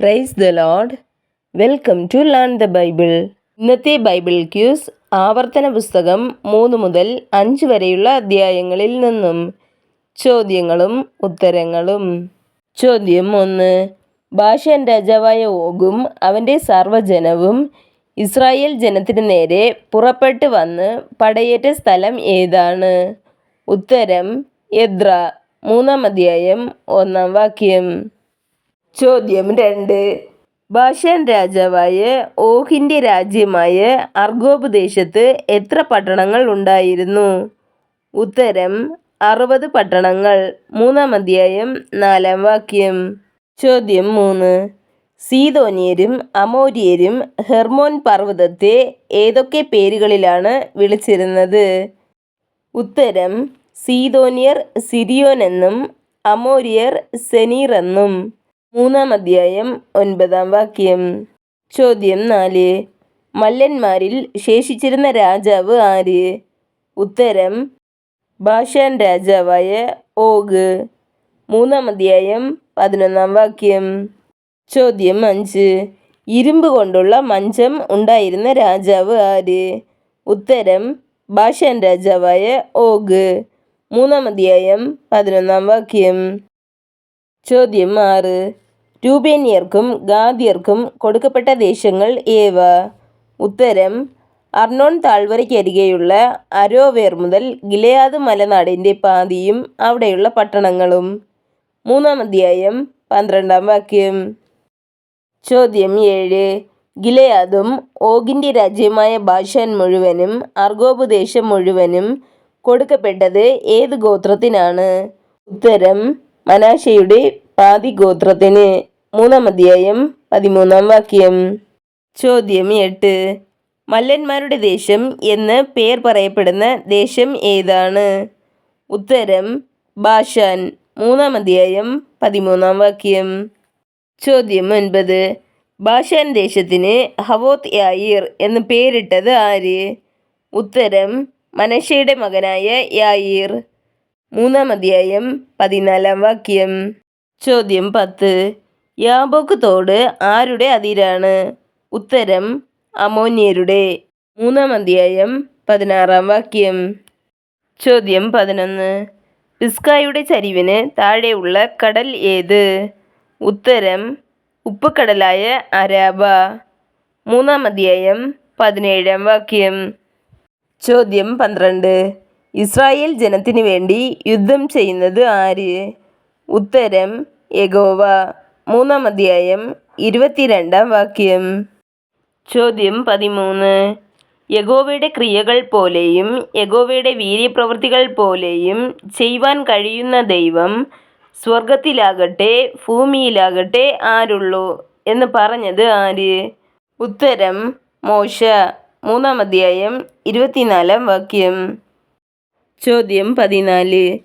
Praise the lord welcome to learn the Bible ഇന്നത്തെ Bible quiz ആവർത്തന പുസ്തകം മൂന്ന് മുതൽ അഞ്ച് വരെയുള്ള അധ്യായങ്ങളിൽ നിന്നും ചോദ്യങ്ങളും ഉത്തരങ്ങളും. ചോദ്യം ഒന്ന്. ഭാഷൻ രാജാവായ ഓഗും അവന്റെ സർവജനവും ഇസ്രായേൽ ജനത്തിന് നേരെ പുറപ്പെട്ട് വന്ന് പടയേറ്റ സ്ഥലം ഏതാണ്? ഉത്തരം എദ്ര മൂന്നാം അധ്യായം ഒന്നാം വാക്യം. ചോദ്യം രണ്ട്. ഭാഷൻ രാജാവായ ഓഹിന്റെ രാജ്യമായ അർഗോബ് ദേശത്ത് എത്ര പട്ടണങ്ങൾ ഉണ്ടായിരുന്നു? ഉത്തരം അറുപത് പട്ടണങ്ങൾ. മൂന്നാം അധ്യായം നാലാം വാക്യം. ചോദ്യം മൂന്ന്. സീതോനിയരും അമോരിയരും ഹെർമോൻ പർവതത്തെ ഏതൊക്കെ പേരുകളിലാണ് വിളിച്ചിരുന്നത്? ഉത്തരം സീതോനിയർ സിരിയോൻ എന്നും അമോരിയർ സെനീർ എന്നും മൂന്നാം അധ്യായം ഒൻപതാം വാക്യം. ചോദ്യം നാല്. മല്ലന്മാരിൽ ശേഷിച്ചിരുന്ന രാജാവ് ആര്? ഉത്തരം ഭാഷാൻ രാജാവായ ഓഗ്. മൂന്നാം അധ്യായം പതിനൊന്നാം വാക്യം. ചോദ്യം അഞ്ച്. ഇരുമ്പ് കൊണ്ടുള്ള മഞ്ചം ഉണ്ടായിരുന്ന രാജാവ് ആര്? ഉത്തരം ഭാഷാൻ രാജാവായ ഓഗ്. മൂന്നാം അധ്യായം പതിനൊന്നാം വാക്യം. ചോദ്യം ആറ് രൂപേന്യർക്കും ഗാദ്യർക്കും കൊടുക്കപ്പെട്ട ദേശങ്ങൾ ഏവ? ഉത്തരം അർണോൺ താഴ്വരയ്ക്കരികെയുള്ള അരോവേർ മുതൽ ഗിലയാദ് മലനാടിന്റെ പാതിയും അവിടെയുള്ള പട്ടണങ്ങളും. മൂന്നാം അധ്യായം പന്ത്രണ്ടാം വാക്യം. ചോദ്യം ഏഴ്. ഗിലയാദും ഓഗിന്റെ രാജ്യമായ ബാഷാൻ മുഴുവനും അർഗോബ് ദേശം മുഴുവനും കൊടുക്കപ്പെട്ടത് ഏത് ഗോത്രത്തിനാണ്? ഉത്തരം മനാശയുടെ പാതി ഗോത്രത്തിന് മൂന്നാം അധ്യായം പതിമൂന്നാം വാക്യം. ചോദ്യം എട്ട്. മല്ലന്മാരുടെ ദേശം എന്ന് പേർ പറയപ്പെടുന്ന ദേശം ഏതാണ്? ഉത്തരം ബാഷാൻ മൂന്നാം അധ്യായം പതിമൂന്നാം വാക്യം. ചോദ്യം ഒൻപത്. ബാഷാൻ ദേശത്തിന് ഹവോത്ത് യായിർ എന്ന് പേരിട്ടത് ആര്? ഉത്തരം മനഷയുടെ മകനായ യായിർ. മൂന്നാം അധ്യായം പതിനാലാം വാക്യം. ചോദ്യം പത്ത്. യാബോക്ക് തോട് ആരുടെ അതിരാണ്? ഉത്തരം അമോന്യരുടെ മൂന്നാം അധ്യായം പതിനാറാം വാക്യം. ചോദ്യം പതിനൊന്ന്. പിസ്കായുടെ ചരിവിന് താഴെയുള്ള കടൽ ഏത്? ഉത്തരം ഉപ്പുകടലായ അരാബ. മൂന്നാം അധ്യായം പതിനേഴാം വാക്യം. ചോദ്യം പന്ത്രണ്ട്. ഇസ്രായേൽ ജനത്തിനു വേണ്ടി യുദ്ധം ചെയ്യുന്നത് ആര്? ഉത്തരം യഗോവ മൂന്നാം അധ്യായം ഇരുപത്തിരണ്ടാം വാക്യം. ചോദ്യം പതിമൂന്ന്. യഗോവയുടെ ക്രിയകൾ പോലെയും യഗോവയുടെ വീര്യപ്രവൃത്തികൾ പോലെയും ചെയ്യുവാൻ കഴിയുന്ന ദൈവം സ്വർഗത്തിലാകട്ടെ ഭൂമിയിലാകട്ടെ ആരുള്ളൂ എന്ന് പറഞ്ഞത് ആര്? ഉത്തരം മോശ. മൂന്നാം അധ്യായം ഇരുപത്തിനാലാം വാക്യം. ചോദ്യം പതിനാല്.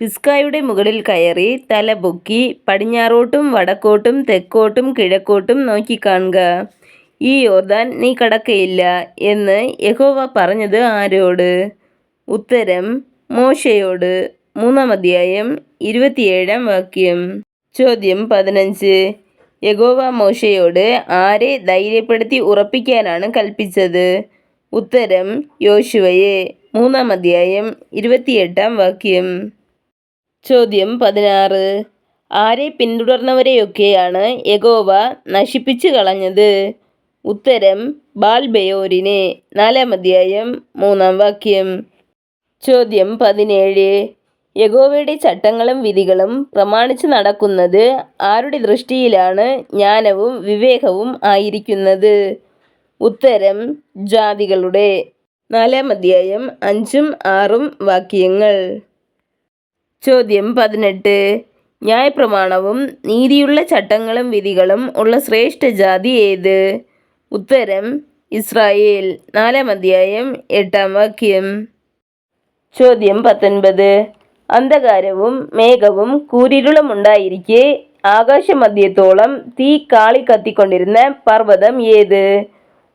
പിസ്കായുടെ മുകളിൽ കയറി തല പൊക്കി പടിഞ്ഞാറോട്ടും വടക്കോട്ടും തെക്കോട്ടും കിഴക്കോട്ടും നോക്കിക്കാണുക. ഈ യോർദാൻ നീ കടക്കയില്ല എന്ന് യഹോവ പറഞ്ഞത് ആരോട്? ഉത്തരം മോശയോട്. മൂന്നാം അധ്യായം ഇരുപത്തിയേഴാം വാക്യം. ചോദ്യം പതിനഞ്ച്. യഗോവ മോശയോട് ആരെ ധൈര്യപ്പെടുത്തി ഉറപ്പിക്കാനാണ് കൽപ്പിച്ചത്? ഉത്തരം യോശുവയെ. മൂന്നാം അധ്യായം ഇരുപത്തിയെട്ടാം വാക്യം. ചോദ്യം പതിനാറ്. ആരെ പിന്തുടർന്നവരെയൊക്കെയാണ് യഗോവ നശിപ്പിച്ചു കളഞ്ഞത്? ഉത്തരം ബാൽബയോരിനെ. നാലാം അധ്യായം മൂന്നാം വാക്യം. ചോദ്യം പതിനേഴ്. യഗോവയുടെ ചട്ടങ്ങളും വിധികളും പ്രമാണിച്ച് നടക്കുന്നത് ആരുടെ ദൃഷ്ടിയിലാണ് ജ്ഞാനവും വിവേകവും ആയിരിക്കുന്നത്? ഉത്തരം ജാതികളുടെ. നാലാം അധ്യായം അഞ്ചും ആറും വാക്യങ്ങൾ. ചോദ്യം പതിനെട്ട്. ന്യായപ്രമാണവും നീതിയുള്ള ചട്ടങ്ങളും വിധികളും ഉള്ള ശ്രേഷ്ഠ ജാതി ഏത്? ഉത്തരം ഇസ്രായേൽ. നാലാം അധ്യായം എട്ടാം വാക്യം. ചോദ്യം പത്തൊൻപത്. അന്ധകാരവും മേഘവും കൂരിരുളമുണ്ടായിരിക്കെ ആകാശമധ്യത്തോളം തീ കാളി കത്തിക്കൊണ്ടിരുന്ന പർവതം ഏത്?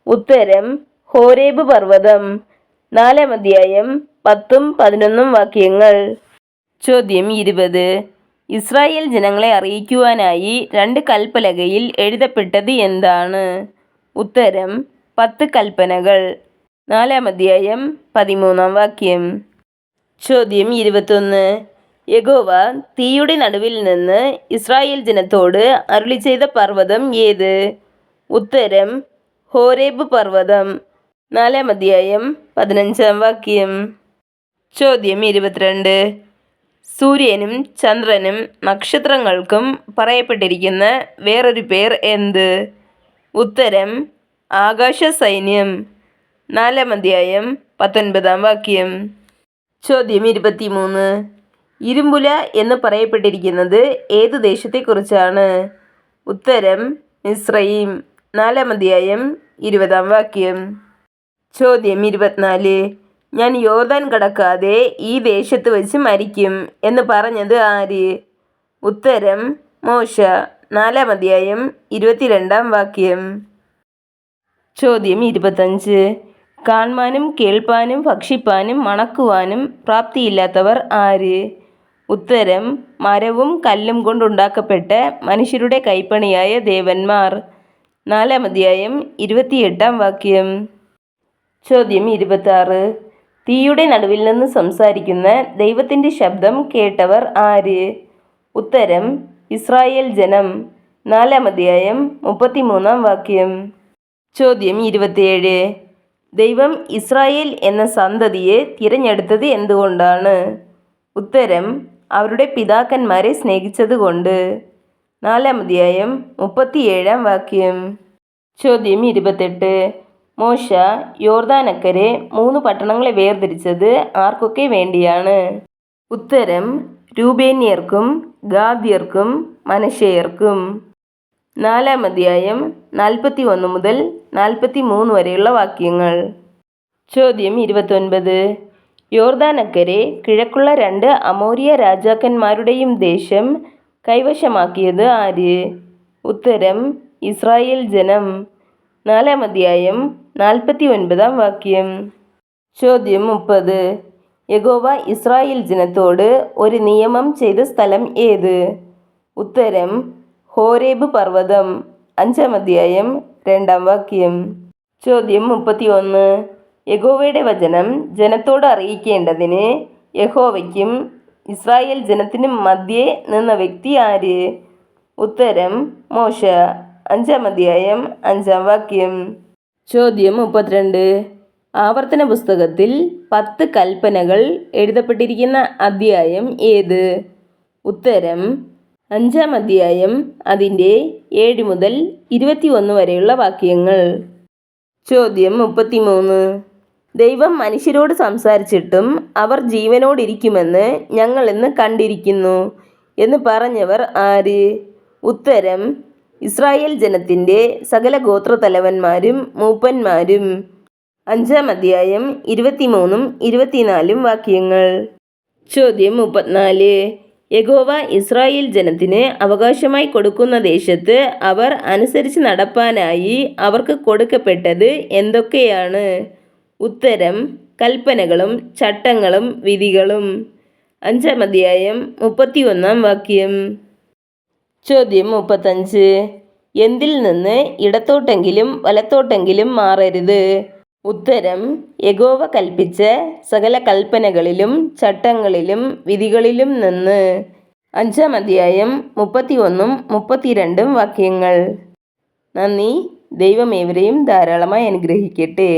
ഉത്തരം ഹോരേബ് പർവതം. നാലാം അധ്യായം പത്തും പതിനൊന്നും വാക്യങ്ങൾ. ചോദ്യം ഇരുപത്. ഇസ്രായേൽ ജനങ്ങളെ അറിയിക്കുവാനായി രണ്ട് കൽപ്പലകയിൽ എഴുതപ്പെട്ടത് എന്താണ്? ഉത്തരം പത്ത് കൽപ്പനകൾ. നാലാം അധ്യായം പതിമൂന്നാം വാക്യം. ചോദ്യം ഇരുപത്തൊന്ന്. യഗോവ തീയുടെ നടുവിൽ നിന്ന് ഇസ്രായേൽ ജനത്തോട് അരുളി ചെയ്ത പർവതം ഏത്? ഉത്തരം ഹോരേബ് പർവതം. നാലാം അധ്യായം പതിനഞ്ചാം വാക്യം. ചോദ്യം ഇരുപത്തിരണ്ട്. സൂര്യനും ചന്ദ്രനും നക്ഷത്രങ്ങൾക്കും പറയപ്പെട്ടിരിക്കുന്ന വേറൊരു പേർ എന്ത്? ഉത്തരം ആകാശ സൈന്യം നാലാം അധ്യായം പത്തൊൻപതാം വാക്യം. ചോദ്യം ഇരുപത്തിമൂന്ന്. ഇരുമ്പുല എന്ന് പറയപ്പെട്ടിരിക്കുന്നത് ഏത് ദേശത്തെക്കുറിച്ചാണ്? ഉത്തരം മിസ്രയീം. നാലാം അധ്യായം ഇരുപതാം വാക്യം. ചോദ്യം ഇരുപത്തിനാല്. ഞാൻ യോർദാൻ കടക്കാതെ ഈ ദേശത്ത് വെച്ച് മരിക്കും എന്ന് പറഞ്ഞത് ആര്? ഉത്തരം മോശ. നാലാം അധ്യായം ഇരുപത്തിരണ്ടാം വാക്യം. ചോദ്യം ഇരുപത്തഞ്ച്. കാണുവാനും കേൾപ്പാനും ഭക്ഷിപ്പാനും മണക്കുവാനും പ്രാപ്തിയില്ലാത്തവർ ആര്? ഉത്തരം മരവും കല്ലും കൊണ്ടുണ്ടാക്കപ്പെട്ട മനുഷ്യരുടെ കൈപ്പണിയായ ദേവന്മാർ. നാലാം അധ്യായം ഇരുപത്തിയെട്ടാം വാക്യം. ചോദ്യം ഇരുപത്താറ്. തീയുടെ നടുവിൽ നിന്ന് സംസാരിക്കുന്ന ദൈവത്തിന്റെ ശബ്ദം കേട്ടവർ ആര്? ഉത്തരം ഇസ്രായേൽ ജനം. നാലാം അധ്യായം മുപ്പത്തിമൂന്നാം വാക്യം. ചോദ്യം ഇരുപത്തിയേഴ്. ദൈവം ഇസ്രായേൽ എന്ന സന്തതിയെ തിരഞ്ഞെടുത്തത് എന്തുകൊണ്ടാണ്? ഉത്തരം അവരുടെ പിതാക്കന്മാരെ സ്നേഹിച്ചതുകൊണ്ട്. നാലാം അധ്യായം മുപ്പത്തിയേഴാം വാക്യം. ചോദ്യം ഇരുപത്തെട്ട്. മോശ യോർദാനക്കരെ മൂന്ന് പട്ടണങ്ങളെ വേർതിരിച്ചത് ആർക്കൊക്കെ വേണ്ടിയാണ്? ഉത്തരം രൂപേന്യർക്കും ഗാദ്യർക്കും മനശേയർക്കും നാലാം അധ്യായം നാൽപ്പത്തി ഒന്ന് മുതൽ നാൽപ്പത്തി മൂന്ന് വരെയുള്ള വാക്യങ്ങൾ. ചോദ്യം ഇരുപത്തൊൻപത്. യോർദാനക്കരെ കിഴക്കുള്ള രണ്ട് അമോരിയ രാജാക്കന്മാരുടെയും ദേശം കൈവശമാക്കിയത് ആര്? ഉത്തരം ഇസ്രായേൽ ജനം. നാലാം അധ്യായം നാൽപ്പത്തി ഒൻപതാം വാക്യം. ചോദ്യം മുപ്പത്. യഗോവ ഇസ്രായേൽ ജനത്തോട് ഒരു നിയമം ചെയ്ത സ്ഥലം ഏത്? ഉത്തരം ഹോരേബ് പർവതം. അഞ്ചാം അധ്യായം രണ്ടാം വാക്യം. ചോദ്യം മുപ്പത്തി ഒന്ന് യഗോവയുടെ വചനം ജനത്തോട് അറിയിക്കേണ്ടതിന് യഹോവയ്ക്കും ഇസ്രായേൽ ജനത്തിനും മധ്യേ നിന്ന വ്യക്തി ആര്? ഉത്തരം മോശ. അഞ്ചാം അധ്യായം അഞ്ചാം വാക്യം. ചോദ്യം മുപ്പത്തിരണ്ട്. ആവർത്തന പുസ്തകത്തിൽ പത്ത് കൽപ്പനകൾ എഴുതപ്പെട്ടിരിക്കുന്ന അധ്യായം ഏത്? ഉത്തരം അഞ്ചാം അധ്യായം അതിന്റെ ഏഴ് മുതൽ ഇരുപത്തി ഒന്ന് വരെയുള്ള വാക്യങ്ങൾ. ചോദ്യം മുപ്പത്തിമൂന്ന്. ദൈവം മനുഷ്യരോട് സംസാരിച്ചിട്ടും അവർ ജീവനോടിരിക്കുമെന്ന് ഞങ്ങൾ ഇന്ന് കണ്ടിരിക്കുന്നു എന്ന് പറഞ്ഞവർ ആര്? ഉത്തരം ഇസ്രായേൽ ജനത്തിന്റെ സകല ഗോത്രതലവന്മാരും മൂപ്പന്മാരും. അഞ്ചാം അധ്യായം ഇരുപത്തിമൂന്നും ഇരുപത്തിനാലും വാക്യങ്ങൾ. ചോദ്യം മുപ്പത്തിനാല്. യഗോവ ഇസ്രായേൽ ജനത്തിന് അവകാശമായി കൊടുക്കുന്ന ദേശത്ത് അവർ അനുസരിച്ച് നടപ്പാനായി അവർക്ക് കൊടുക്കപ്പെട്ടത് എന്തൊക്കെയാണ്? ഉത്തരം കൽപ്പനകളും ചട്ടങ്ങളും വിധികളും. അഞ്ചാം അധ്യായം മുപ്പത്തി ഒന്നാം വാക്യം. ചോദ്യം മുപ്പത്തഞ്ച്. എന്തിൽ നിന്ന് ഇടത്തോട്ടെങ്കിലും വലത്തോട്ടെങ്കിലും മാറരുത്? ഉത്തരം യഗോവ കൽപ്പിച്ച സകല കൽപ്പനകളിലും ചട്ടങ്ങളിലും വിധികളിലും നിന്ന്. അഞ്ചാം അധ്യായം മുപ്പത്തി ഒന്നും മുപ്പത്തിരണ്ടും വാക്യങ്ങൾ. നന്ദി. ദൈവമേവരെയും ധാരാളമായി അനുഗ്രഹിക്കട്ടെ.